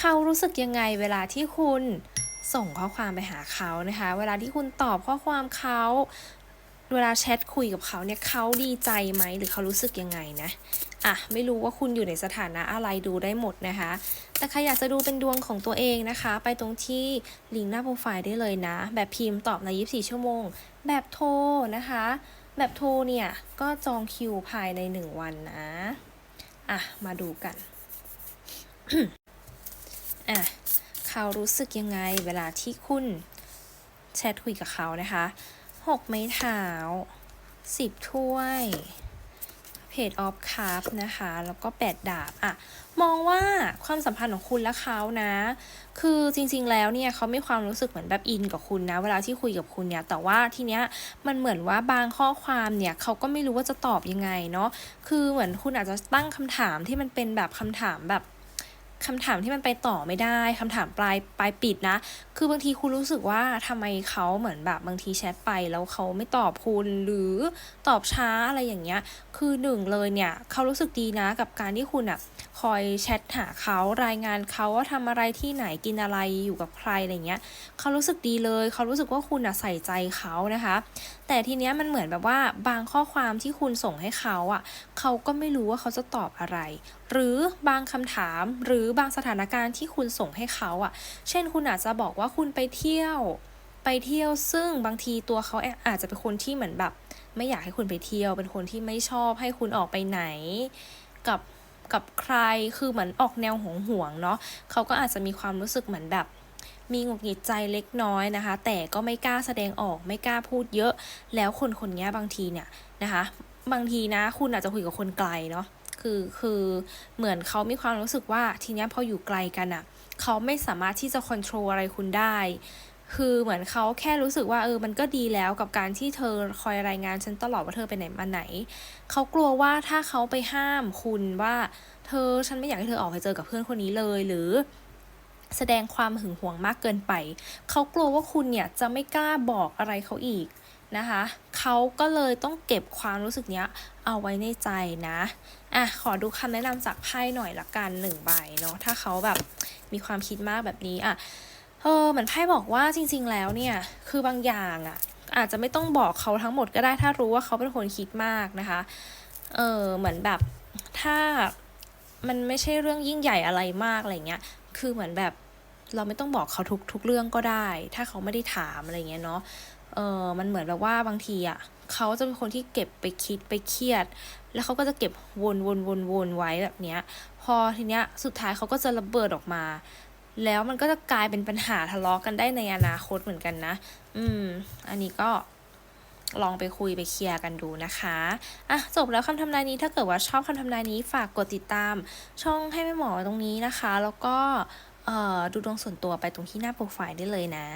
เขารู้สึกยังไงเวลาที่คุณส่งข้อความไปหาเขานะคะ เวลาที่คุณตอบข้อความเขาเวลาแชทคุยกับเขาเนี่ยเขาดีใจไหมหรือเขารู้สึกยังไงนะอะไม่รู้ว่าคุณอยู่ในสถานะอะไรดูได้หมดนะคะ แต่ใครอยากจะดูเป็นดวงของตัวเองนะคะ ไปตรงที่ลิงก์หน้าโปรไฟล์ได้เลยนะ แบบพิมพ์ตอบใน 24 ชั่วโมง แบบโทรนะคะ แบบโทรเนี่ย ก็จองคิวภายใน 1 วันนะ อะ มาดูกัน อะเขารู้สึกยังไงเวลาที่คุณแชทคุยกับเขานะคะหกไม้เท้าสิบถ้วยเพจออฟคัพนะคะ แล้วก็แปดดาบอะ มองว่าความสัมพันธ์ของคุณและเขานะ คือจริงๆแล้วเนี่ยเขาไม่ความรู้สึกเหมือนแบบอินกับคุณนะ เวลาที่คุยกับคุณเนี่ย แต่ว่าทีเนี้ยมันเหมือนว่าบางข้อความเนี่ยเขาก็ไม่รู้ว่าจะตอบยังไงเนาะ คือเหมือนคุณอาจจะตั้งคำถามที่มันเป็นแบบคำถามแบบ คำถามที่มันไปต่อไม่ได้คำถามปลายปลายปิดนะ คือบางทีคุณรู้สึกว่าทำไมเขาเหมือนแบบบางทีแชทไปแล้วเขาไม่ตอบคุณหรือตอบช้าอะไรอย่างเงี้ย คือหนึ่งเลยเนี่ยเขารู้สึกดีนะกับการที่คุณอะคอยแชทหาเขารายงานเขาว่าทำอะไรที่ไหนกินอะไรอยู่กับใครอะไรเงี้ยเขารู้สึกดีเลย เขารู้สึกว่าคุณอะใส่ใจเขานะคะ แต่ทีเนี้ยมันเหมือนแบบว่าบางข้อความที่คุณส่งให้เขาอะเขาก็ไม่รู้ว่าเขาจะตอบอะไร หรือบางคำถามหรืออบางสถานการณ์ที่คุณส่งให้เขาอะเช่นคุณอาจจะบอกว่าคุณไปเที่ยว ไปเที่ยวซึ่งบางทีตัวเขาอาจจะเป็นคนที่เหมือนแบบ ไม่อยากให้คุณไปเที่ยว เป็นคนที่ไม่ชอบให้คุณออกไปไหน กับกับใครคือเหมือนออกแนวหวงห่วงๆเนาะเขาก็อาจจะมีความรู้สึกเหมือนแบบมีหงุดหงิดใจเล็กน้อยนะคะ แต่ก็ไม่กล้าแสดงออกไม่กล้าพูดเยอะ แล้วคนคนนี้บางทีเนี่ยนะคะ บางทีนะ คุณอาจจะคุยกับคนไกลเนาะ คือคือเหมือนเขามีความรู้สึกว่าทีเนี้ยพออยู่ไกลกันอะ่ะเขาไม่สามารถที่จะควบคุมอะไรคุณได้ คือเหมือนเขาแค่รู้สึกว่าเออมันก็ดีแล้วกับการที่เธอคอยรายงานฉันตลอดว่าเธอไปไหนมาไหน เขากลัวว่าถ้าเขาไปห้ามคุณว่า เธอฉันไม่อยากให้เธอออกไปเจอกับเพื่อนคนนี้เลยหรือแสดงความหึงหวงมากเกินไป เขากลัวว่าคุณเนี่ยจะไม่กล้าบอกอะไรเขาอีก นะคะเขาก็เลยต้องเก็บความรู้สึกเนี้ยเอาไว้ในใจนะอะขอดูคำแนะนำจากไพ่หน่อยละกันหนึ่งใบเนาะถ้าเขาแบบมีความคิดมากแบบนี้อะเออเหมือนไพ่บอกว่าจริง ๆ แล้วเนี่ยคือบางอย่างอะอาจจะไม่ต้องบอกเขาทั้งหมดก็ได้ถ้ารู้ว่าเขาเป็นคนคิดมากนะคะเออเหมือนแบบถ้ามันไม่ใช่เรื่องยิ่งใหญ่อะไรมากอะไรเงี้ย คือเหมือนแบบเราไม่ต้องบอกเขาทุกทุกเรื่องก็ได้ ถ้าเขาไม่ได้ถามอะไรเงี้ยเนาะ เออมันเหมือนแบบว่าบางทีอะเขาจะเป็นคนที่เก็บไปคิดไปเครียด แล้วเขาก็จะเก็บวนวนวนวนไว้แบบเนี้ย พอทีเนี้ยสุดท้ายเขาก็จะระเบิดออกมา แล้วมันก็จะกลายเป็นปัญหาทะเลาะกันได้ในอนาคตเหมือนกันนะ อืม อันนี้ก็ลองไปคุยไปเคลียร์กันดูนะคะ อะ จบแล้วคำทำนายนี้ถ้าเกิดว่าชอบคำทำนายนี้ฝากกดติดตาม ช่องให้แม่หมอตรงนี้นะคะ แล้วก็ดูดวงส่วนตัวไปตรงที่หน้าโปรไฟล์ได้เลยนะ